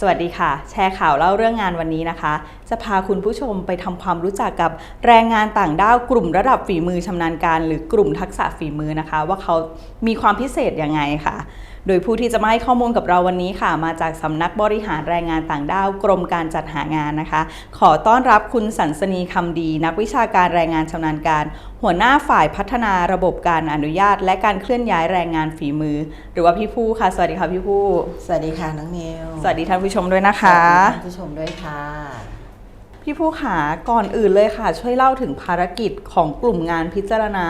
สวัสดีค่ะ แชร์ข่าวเล่าเรื่องงานวันนี้นะคะ จะพาคุณผู้ชมไปทำความรู้จักกับแรงงานต่างด้าวกลุ่มระดับฝีมือชำนาญการ หรือกลุ่มทักษะฝีมือนะคะ ว่าเขามีความพิเศษยังไงค่ะ โดยผู้ที่จะมาให้ข้อมูลกับเราวันนี้ค่ะ มาจากสำนักบริหารแรงงานต่างด้าวกรมการจัดหางานนะคะ ขอต้อนรับคุณสันสนีคำดี นักวิชาการแรงงานชำนาญการ หัวหน้าฝ่ายพัฒนาระบบการอนุญาต และการเคลื่อนย้ายแรงงานฝีมือ หรือว่าพี่ผู้ค่ะ สวัสดีค่ะพี่ผู้ สวัสดีค่ะน้องนิวสวัสดีท่านผู้ชมด้วยนะคะ สวัสดีท่านผู้ชมด้วยค่ะพี่ผู้ขาก่อนอื่นเลยค่ะ ช่วยเล่าถึงภารกิจของกลุ่มงานพิจารณา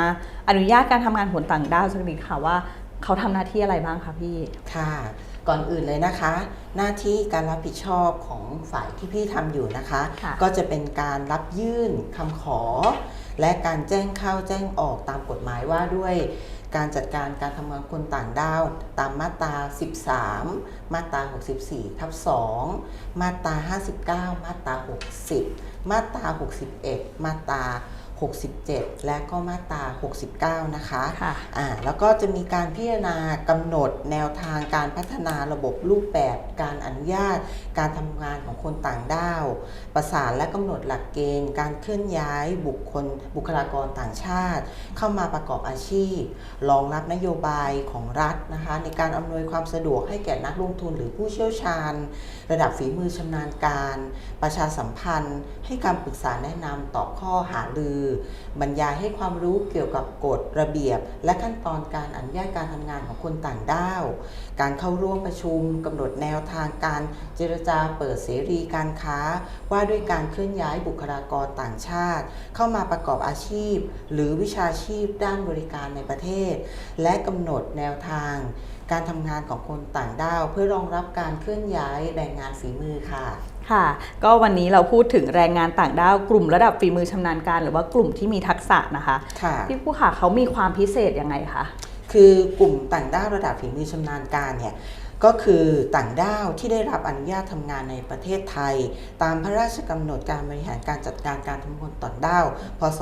อนุญาตการทำงานผลต่างด้าวสักนิดค่ะว่า เขาทำหน้าที่อะไรบ้างคะพี่ ค่ะ ก่อนอื่นเลยนะคะ หน้าที่การรับผิดชอบของฝ่ายที่พี่ทำอยู่นะคะ ค่ะ ก็จะเป็นการรับยื่นคำขอ และการแจ้งเข้าแจ้งออกตามกฎหมายว่าด้วย การจัดการการทำงานคนต่างด้าว ตามมาตรา 13 มาตรา 64 ทับ 2 มาตรา 59 มาตรา 60 มาตรา 61 มาตรา 67 และก็มาตรา 69 นะคะค่ะอ่าแล้วก็จะมีการพิจารณากำหนดแนวทางการพัฒนาระบบรูปแบบการอนุญาต การทำงานของคนต่างด้าว ประสานและกำหนดหลักเกณฑ์ การเคลื่อนย้ายบุคคลบุคลากรต่างชาติ เข้ามาประกอบอาชีพ รองรับนโยบายของรัฐนะคะในการอำนวยความสะดวกให้แก่นักลงทุนหรือผู้เชี่ยวชาญ ระดับฝีมือชำนาญการ ประชาสัมพันธ์ ให้คำปรึกษาแนะนำต่อบข้อหารือบรรยายให้ความรู้เกี่ยวกับกฎระเบียบ และขั้นตอนการอนุญาตการทำงานของคนต่างด้าว การเข้าร่วมประชุมกำหนดแนวทางการเจรจาเปิดเสรีการค้า ว่าด้วยการเคลื่อนย้ายบุคลากรต่างชาติ เข้ามาประกอบอาชีพ หรือวิชาชีพด้านบริการในประเทศ และกำหนดแนวทาง การทำงานของคนต่างด้าว เพื่อรองรับการเคลื่อนย้ายแรงงานฝีมือค่ะ ค่ะ ก็วันนี้เราพูดถึงแรงงานต่างด้าวกลุ่มระดับฝีมือชำนาญการ หรือว่ากลุ่มที่มีทักษะนะคะค่ะพี่ผู้ขาเขามีความพิเศษยังไงคะคือกลุ่มต่างด้าวระดับฝีมือชำนาญการเนี่ยก็คือต่างด้าวที่ได้รับอนุญาตทำงานในประเทศไทย ตามพระราชกำหนดการบริหารการจัดการการทำงานต่างด้าว พศ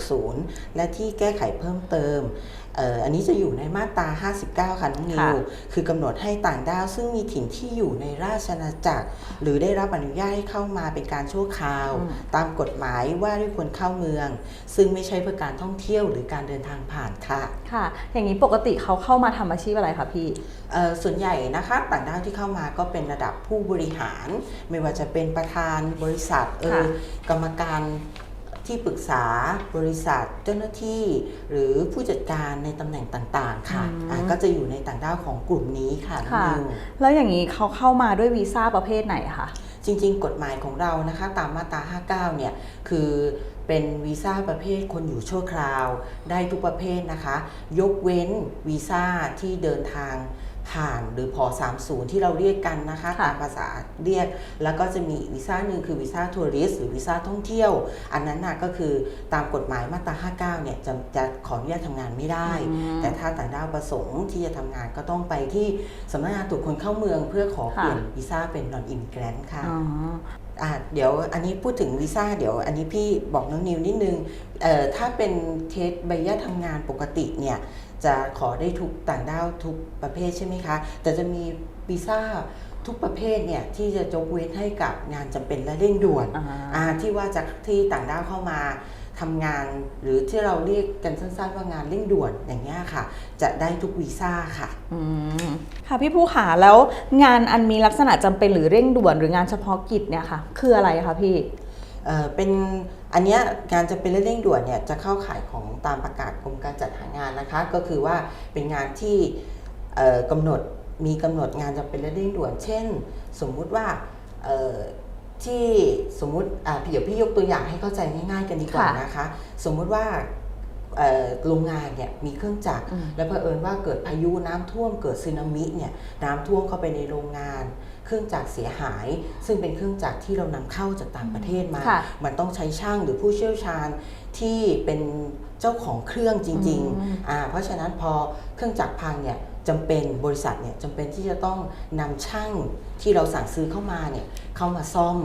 2560 และที่แก้ไขเพิ่มเติมเอ่ออันนี้จะอยู่ในมาตรา 59 ค่ะน้องนิค่ะวคือกำหนดให้ต่างด้าวซึ่งมีถิ่นที่อยู่ในราชอาณาจักร หรือได้รับอนุญาตให้เข้ามาเป็นการชั่วคราวอืมตามกฎหมายว่าด้วยคนเข้าเมือง ซึ่งไม่ใช่เพื่อการท่องเที่ยวหรือการเดินทางผ่านค่ะ ค่ะ อย่างนี้ปกติเขาเข้ามาทำอาชีพอะไรคะพี่เอ่อส่วนใหญ่นะคะต่างด้าวที่เข้ามาก็เป็นระดับผู้บริหาร ไม่ว่าจะเป็นประธานบริษัทเออค่ะกรรมการ ที่ปรึกษาบริษัทเจ้าหน้าที่ หรือผู้จัดการในตำแหน่งต่างๆ ค่ะอืมอะก็จะอยู่ในต่างด้าวของกลุ่มนี้ค่ะน้องค่ะนิวแล้วอย่างนี้เขาเข้ามาด้วยวีซ่าประเภทไหนคะจริง ๆ กฎหมายของเรานะคะตามมาตรา 59 เนี่ยคือเป็นวีซ่าประเภทคนอยู่ชั่วคราว ได้ทุกประเภทนะคะ ยกเว้นวีซ่าที่เดินทาง ผ่านหรือพอ30 ที่เราเรียกกันนะคะค่ะตามภาษาเรียก แล้วก็จะมีอีกวีซ่าหนึ่งคือวีซ่าทัวริสต์หรือวีซ่าท่องเที่ยว อันนั้นน่ะก็คือตามกฎหมายมาตรา59เนี่ยจะจะขออนุญาตทำงานไม่ได้อืมแต่ถ้าต่างด้าวประสงค์ที่จะทำงานก็ต้องไปที่สำนักงานตรวจคนเข้าเมืองเพื่อขอเปลี่ยนค่ะวีซ่าเป็น non immigrant ค่ะอ๋ออะเดี๋ยวอันนี้พูดถึงวีซ่าเดี๋ยวอันนี้พี่บอกน้องนิวนิดนึงเอ่อถ้าเป็นเคสใบอนุญาตทำงานปกติเนี่ย จะขอได้ทุกต่างด้าวทุกประเภทใช่ไหมคะ แต่จะมีวีซ่าทุกประเภทเนี่ยที่จะยกเว้นให้กับงานจำเป็นและเร่งด่วนอ่าอ่าที่ว่าจากที่ต่างด้าวเข้ามาทำงานหรือที่เราเรียกกันสั้นๆว่างานเร่งด่วนอย่างเงี้ยค่ะ จะได้ทุกวีซ่าค่ะอืมค่ะพี่ผู้ขาแล้วงานอันมีลักษณะจำเป็นหรือเร่งด่วนหรืองานเฉพาะกิจเนี่ยค่ะ คืออะไรคะพี่ เอ่อเป็นอันเนี้ยงานจะเป็นเร่งด่วนเนี่ยจะเข้าข่ายของตามประกาศกรมการจัดหางานนะคะ ก็คือว่าเป็นงานที่เอ่อกำหนดมีกำหนดงานจะเป็นเร่งด่วน เช่น สมมุติว่าเอ่อที่สมมุติอ่าเดี๋ยวพี่ยกตัวอย่างให้เข้าใจง่ายๆกันดีกว่าค่ะนะคะ สมมุติว่าเอ่อโรงงานเนี่ยมีเครื่องจักรอืมแล้วเผอิญว่าเกิดพายุน้ำท่วมเกิดสึนามิเนี่ยน้ำท่วมเข้าไปในโรงงาน เครื่องจักรเสียหาย ซึ่งเป็นเครื่องจักรที่เรานำเข้าจากต่างประเทศมาค่ะมันต้องใช้ช่างหรือผู้เชี่ยวชาญที่เป็นเจ้าของเครื่องจริงอืมๆอ่าเพราะฉะนั้นพอเครื่องจักรพังเนี่ยจำเป็นบริษัทเนี่ยจำเป็นที่จะต้องนำช่างที่เราสั่งซื้อเข้ามาเนี่ยเข้ามาซ่อม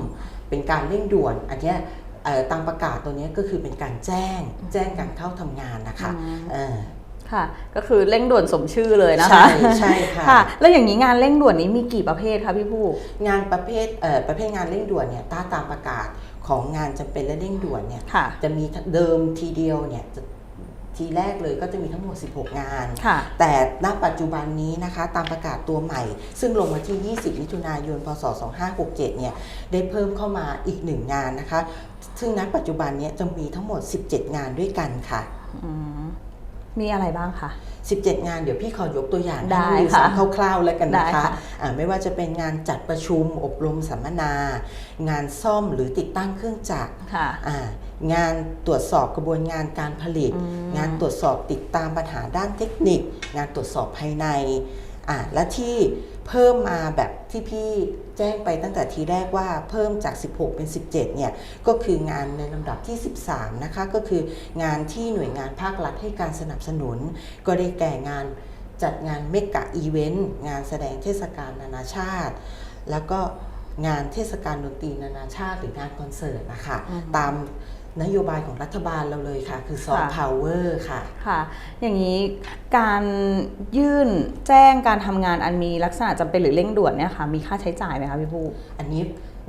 เป็นการเร่งด่วน อันเนี้ยเอ่อตามประกาศตัวเนี้ยก็คือเป็นการแจ้งแจ้งการเข้าทำงานนะคะอืมเออ ค่ะ ก็คือเร่งด่วนสมชื่อเลยนะคะ ใช่ใช่ค่ะค่ะ แล้วอย่างนี้งานเร่งด่วนนี้มีกี่ประเภทคะพี่ผู้ งานประเภทเอ่อประเภทงานเร่งด่วนเนี่ยถ้าตามประกาศของงานจำเป็นและเร่งด่วนเนี่ยค่ะจะมีเดิมทีเดียวเนี่ยจะทีแรกเลยก็จะมีทั้งหมด 16 งานค่ะแต่ณปัจจุบันนี้นะคะตามประกาศตัวใหม่ ซึ่งลงมาที่ 20 มิถุนายน พศ 2567 เนี่ยได้เพิ่มเข้ามาอีกหนึ่งงานนะคะ ซึ่งณปัจจุบันเนี้จะมีทั้งหมด 17 งานด้วยกันค่ะอื มมีอะไรบ้างคะ 17 งานเดี๋ยวพี่ขอยกตัวอย่างได้ให้ดูค่ะสามคร่าวๆแล้วกันนะได้คะค่ะอ่าไม่ว่าจะเป็นงานจัดประชุมอบรมสัมมนา งานซ่อมหรือติดตั้งเครื่องจักรค่ะอ่างานตรวจสอบกระบวนงานการผลิตอืมงานตรวจสอบติดตามปัญหาด้านเทคนิค งานตรวจสอบภายในอ่าและที่ เพิ่มมาแบบที่พี่แจ้งไปตั้งแต่ทีแรกว่าเพิ่มจาก 16 เป็น 17 เนี่ย ก็คืองานในลำดับที่ 13 นะคะ ก็คืองานที่หน่วยงานภาครัฐให้การสนับสนุน ก็ได้แก่งานจัดงานเมกะอีเวนต์ งานแสดงเทศกาลนานาชาติ แล้วก็งานเทศกาลดนตรีนานาชาติหรืองานคอนเสิร์ตนะคะอือฮึตาม นโยบายของรัฐบาลเราเลยค่ะ คือซอฟต์ค่ะพาวเวอร์ค่ะค่ะ อย่างนี้การยื่นแจ้งการทำงานอันมีลักษณะจำเป็นหรือเร่งด่วนเนี่ยค่ะมีค่าใช้จ่ายไหมคะพี่ผู้อันนี้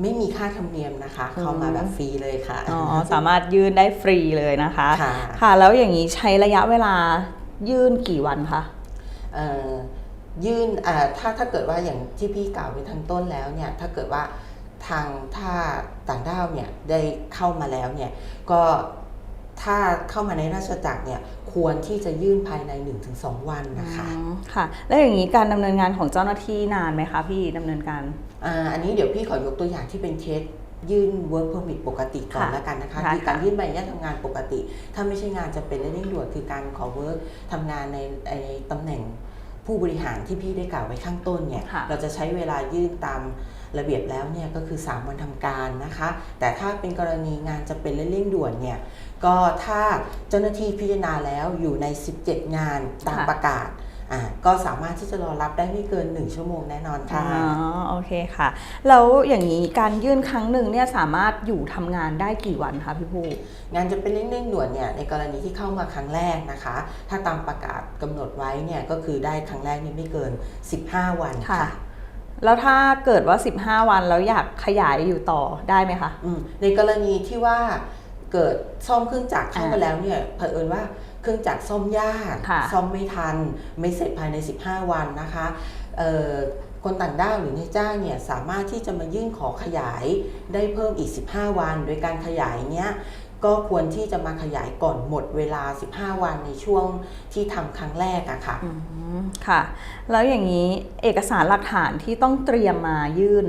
ไม่มีค่าธรรมเนียมนะคะ เข้ามาแบบฟรีเลยค่ะอ๋อสามารถยื่นได้ฟรีเลยนะคะค่ะค่ะ แล้วอย่างนี้ใช้ระยะเวลายื่นกี่วันคะเอ่อยื่นอ่าถ้าถ้าเกิดว่าอย่างที่พี่กล่าวไปทางต้นแล้วเนี่ยถ้าเกิดว่า ทางถ้าต่างด้าวเนี่ยได้เข้ามาแล้วเนี่ยก็ถ้าเข้ามาในราชจักรเนี่ยควรที่จะยื่นภายใน 1-2 วันนะคะอืมค่ะ แล้วอย่างนี้การดำเนินงานของเจ้าหน้าที่นานไหมคะพี่ดำเนินการอ่าอันนี้เดี๋ยวพี่ขอยกตัวอย่างที่เป็นเคสยื่น work permit ปกติก่อนค่ะแล้วกันนะคะได้คือการค่ะยื่นใบอนุญาตทำงานปกติ ถ้าไม่ใช่งานจะเป็นและเร่งด่วนคือการขอ work ทำงานในในตำแหน่งผู้บริหารที่พี่ได้กล่าวไว้ข้างต้นเนี่ยค่ะเราจะใช้เวลายื่นตาม ระเบียบแล้วเนี่ยก็คือ 3 วันทำการนะคะ แต่ถ้าเป็นกรณีงานจะเป็นและเร่งด่วนเนี่ยก็ถ้าเจ้าหน้าที่พิจารณาแล้วอยู่ใน 17 งานตามค่ะประกาศอ่าก็สามารถที่จะรอรับได้ไม่เกิน 1 ชั่วโมงแน่นอนค่ะอ๋อโอเคค่ะ แล้วอย่างนี้การยื่นครั้งหนึ่งเนี่ยสามารถอยู่ทำงานได้กี่วันคะพี่ผู้งานจะเป็นเร่งๆด่วนเนี่ยในกรณีที่เข้ามาครั้งแรกนะคะ ถ้าตามประกาศกำหนดไว้เนี่ยก็คือได้ครั้งแรกนี่ไม่เกิน 15 วันค่ะค่ะ แล้วถ้าเกิดว่า 15 วันแล้วอยากขยายอยู่ต่อได้ไหมคะ อืมในกรณีที่ว่าเกิดซ่อมเครื่องจักรเข้ามาอ่าแล้วเนี่ยเผอิญว่าเครื่องจักรซ่อมยากค่ะซ่อมไม่ทัน ไม่เสร็จภายใน 15 วันนะคะเอ่อคนต่างด้าวหรือนายจ้างเนี่ยสามารถที่จะมายื่นขอขยายได้เพิ่มอีก 15 วัน โดยการขยายเนี้ย ก็ควรที่จะมาขยายก่อนหมดเวลา 15 วันในช่วงที่ทำครั้งแรกอะค่ะอืมค่ะ แล้วอย่างนี้เอกสารหลักฐานที่ต้องเตรียมมายื่น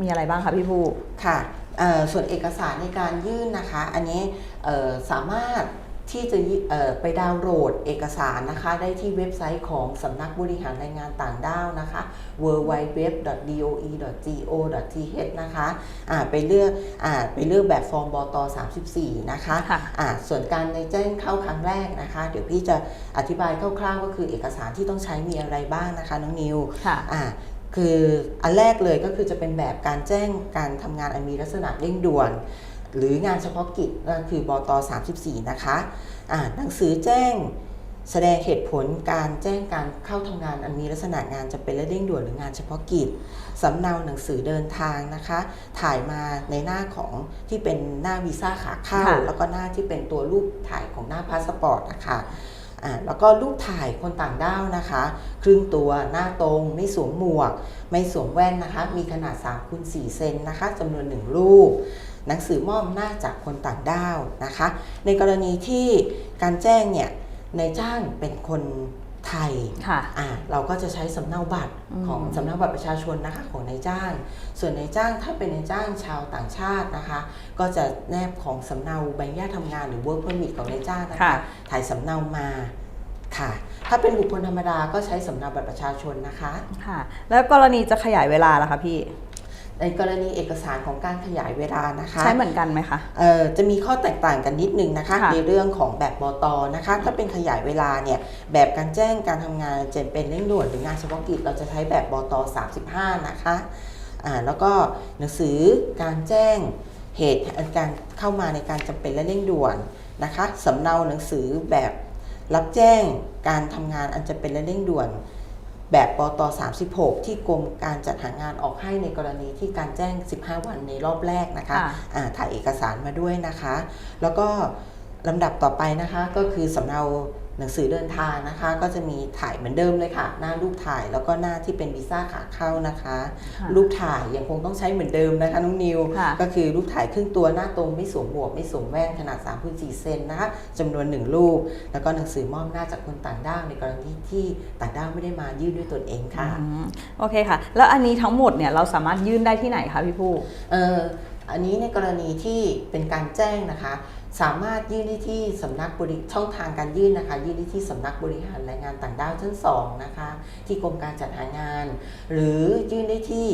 มีอะไรบ้างคะพี่ผู้ค่ะเอ่อส่วนเอกสารในการยื่นนะคะ อันนี้เอ่อสามารถ ที่จะยิเอ่อไปดาวน์โหลดเอกสารนะคะ ได้ที่เว็บไซต์ของสำนักบริหารแรงงานต่างด้าวนะคะ www.doe.go.th นะคะอ่าไปเลือกอ่าไปเลือกแบบฟอร์มบต34 นะคะค่ะอ่าส่วนการในแจ้งเข้าครั้งแรกนะคะ เดี๋ยวพี่จะอธิบายคร่าวๆ ก็คือเอกสารที่ต้องใช้มีอะไรบ้างนะคะ น้องนิวค่ะอ่าคืออันแรกเลยก็คือจะเป็นแบบการแจ้งการทำงานอันมีลักษณะเร่งด่วน หรืองานเฉพาะกิจก็คือบต34 นะคะอ่าหนังสือแจ้งแสดงเหตุผลการแจ้งการเข้าทำงานอันมีลักษณะงานจะเป็นและเร่งด่วนหรืองานเฉพาะกิจสำเนาหนังสือเดินทางนะคะ ถ่ายมาในหน้าของที่เป็นหน้าวีซ่าขาเข้าค่ะแล้วก็หน้าที่เป็นตัวรูปถ่ายของหน้าพาสปอร์ตนะคะอ่าแล้วก็รูปถ่ายคนต่างด้าวนะคะ ครึ่งตัวหน้าตรง ไม่สวมหมวก ไม่สวมแว่นนะคะ มีขนาด3คูณ4เซนนะคะจำนวน 1 รูป หนังสือมอบอำนาจจากคนต่างด้าวนะคะ ในกรณีที่การแจ้งเนี่ยในายจ้างเป็นคนไทยค่ะอ่าเราก็จะใช้สำเนาบัตรอืมของสำเนาบัตรประชาชนนะคะของนายจ้าง ส่วนนายจ้างถ้าเป็นนายจ้างชาวต่างชาตินะคะ ก็จะแนบของสำเนาใบอนุญาตทำงานหรือ work permit ของนายจ้างนะคะค่ะถ่ายสำเนามาค่ะ ถ้าเป็นบุคคลธรรมดาก็ใช้สำเนาบัตรประชาชนนะคะ ค่ะ แล้วกรณีจะขยายเวลาล่ะคะพี่ ในกรณีเอกสารของการขยายเวลานะคะใช้เหมือนกันไหมคะเอ่อจะมีข้อแตกต่างกันนิดนึงนะคะค่ะในเรื่องของแบบบตนะคะ ถ้าเป็นขยายเวลาเนี่ยแบบการแจ้งการทำงานจะเป็นเร่งด่วนหรืองานเฉพาะกิจเราจะใช้แบบบต35 นะคะอ่าแล้วก็หนังสือการแจ้งเหตุการเข้ามาในการจำเป็นและเร่งด่วนนะคะสำเนาหนังสือแบบรับแจ้งการทำงานอันจะเป็นและเร่งด่วน แบบปต36 ที่กรมการจัดหางานออกให้ในกรณีที่การแจ้ง 15 วันในรอบแรกนะคะค่ะอ่าถ่ายเอกสารมาด้วยนะคะ แล้วก็ลำดับต่อไปนะคะก็คือสำเนา หนังสือเดินทางนะคะ ก็จะมีถ่ายเหมือนเดิมเลยค่ะ หน้ารูปถ่ายแล้วก็หน้าที่เป็นวีซ่าขาเข้านะคะค่ะรูปถ่ายยังคงต้องใช้เหมือนเดิมนะคะน้องนิวค่ะก็คือรูปถ่ายครึ่งตัวหน้าตรงไม่สวมหมวกไม่สวมแว่นขนาด3พื้น4เซนนะคะจำนวนหนึ่งรูป แล้วก็หนังสือมอบหน้าจากคนต่างด้าวในกรณีที่ต่างด้าวไม่ได้มายื่นด้วยตนเองค่ะอืมโอเคค่ะ แล้วอันนี้ทั้งหมดเนี่ยเราสามารถยื่นได้ที่ไหนคะพี่ผู้เอ่ออันนี้ในกรณีที่เป็นการแจ้งนะคะ สามารถยื่นได้ที่สำนักบริช่องทางการยื่นนะคะ ยื่นได้ที่สำนักบริหารแรงงานต่างด้าวชั้นสองนะคะ ที่กรมการจัดหางาน หรือยื่นได้ที่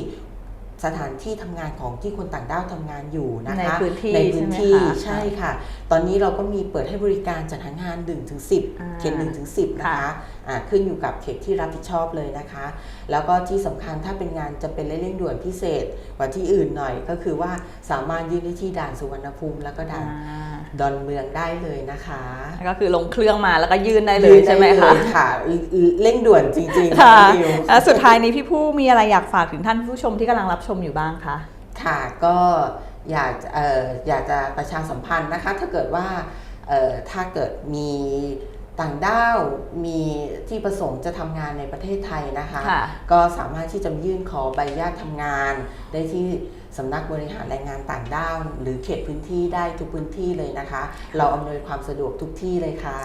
สถานที่ทำงานของที่คนต่างด้าวทำงานอยู่นะคะ ในพื้นที่ในพื้นที่ใช่ใช่ไหมคะค่ะ ตอนนี้เราก็มีเปิดให้บริการจัดหางาน1ถึงอ่า10เขต1ถึง10นะคะค่ะอ่าขึ้นอยู่กับเขตที่รับผิดชอบเลยนะคะ แล้วก็ที่สำคัญถ้าเป็นงานจะเป็นเร่งด่วนพิเศษกว่าที่อื่นหน่อย ก็คือว่าสามารถยื่นได้ที่ด่านสุวรรณภูมิแล้วก็ด่านอ่า ดอนเมืองได้เลยนะคะ ก็คือลงเครื่องมาแล้วก็ยื่นได้เลยใช่ไหมนคะด้เลยค่ะเร่งด่วนจริงๆค่ะณนิวแล้วสุดท้ายนี้พี่ผู้มีอะไรอยากฝากถึงท่านผู้ชมที่กำลังรับชมอยู่บ้างคะค่ะก็อยากจะเอ่ออยากจะประชาสัมพันธ์นะคะ ถ้าเกิดว่าเอ่อถ้าเกิดมีต่างด้าวมีที่ประสงค์จะทำงานในประเทศไทยนะคะค่ะก็สามารถที่จะยื่นขอใบอนุญาตทำงานได้ที่ สำนักบริหารแรงงานต่างด้าว หรือเขตพื้นที่ได้ทุกพื้นที่เลยนะคะ เราอำนวยความสะดวกทุกที่เลยค่ะ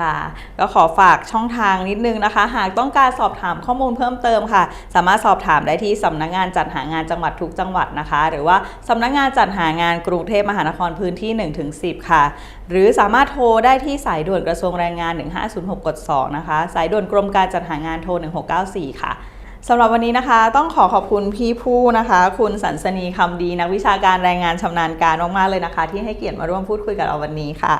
ค่ะ ก็ขอฝากช่องทางนิดนึงนะคะ หากต้องการสอบถามข้อมูลเพิ่มเติมค่ะ สามารถสอบถามได้ที่สำนักงานจัดหางานจังหวัดทุกจังหวัดนะคะ หรือว่าสำนักงานจัดหางานกรุงเทพมหานครพื้นที่ 1-10 ค่ะ หรือสามารถโทรได้ที่สายด่วนกระทรวงแรงงาน 1506กด2นะคะ สายด่วนกรมการจัดหางานโทร 1694 ค่ะ สำหรับวันนี้นะคะต้องขอขอบคุณพี่ผู้นะคะ คุณสันสนีคำดีนักวิชาการแรงงานชำนาญการมากๆเลยนะคะ ที่ให้เกียรติมาร่วมพูดคุยกับเราวันนี้ค่ะ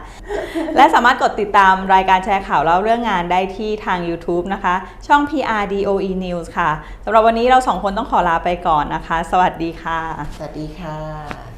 และสามารถกดติดตามรายการแชร์ข่าวเล่าเรื่องงานได้ที่ทาง YouTube นะคะ ช่อง PRDOE News ค่ะสำหรับวันนี้เราสองคนต้องขอลาไปก่อนนะคะ สวัสดีค่ะ สวัสดีค่ะ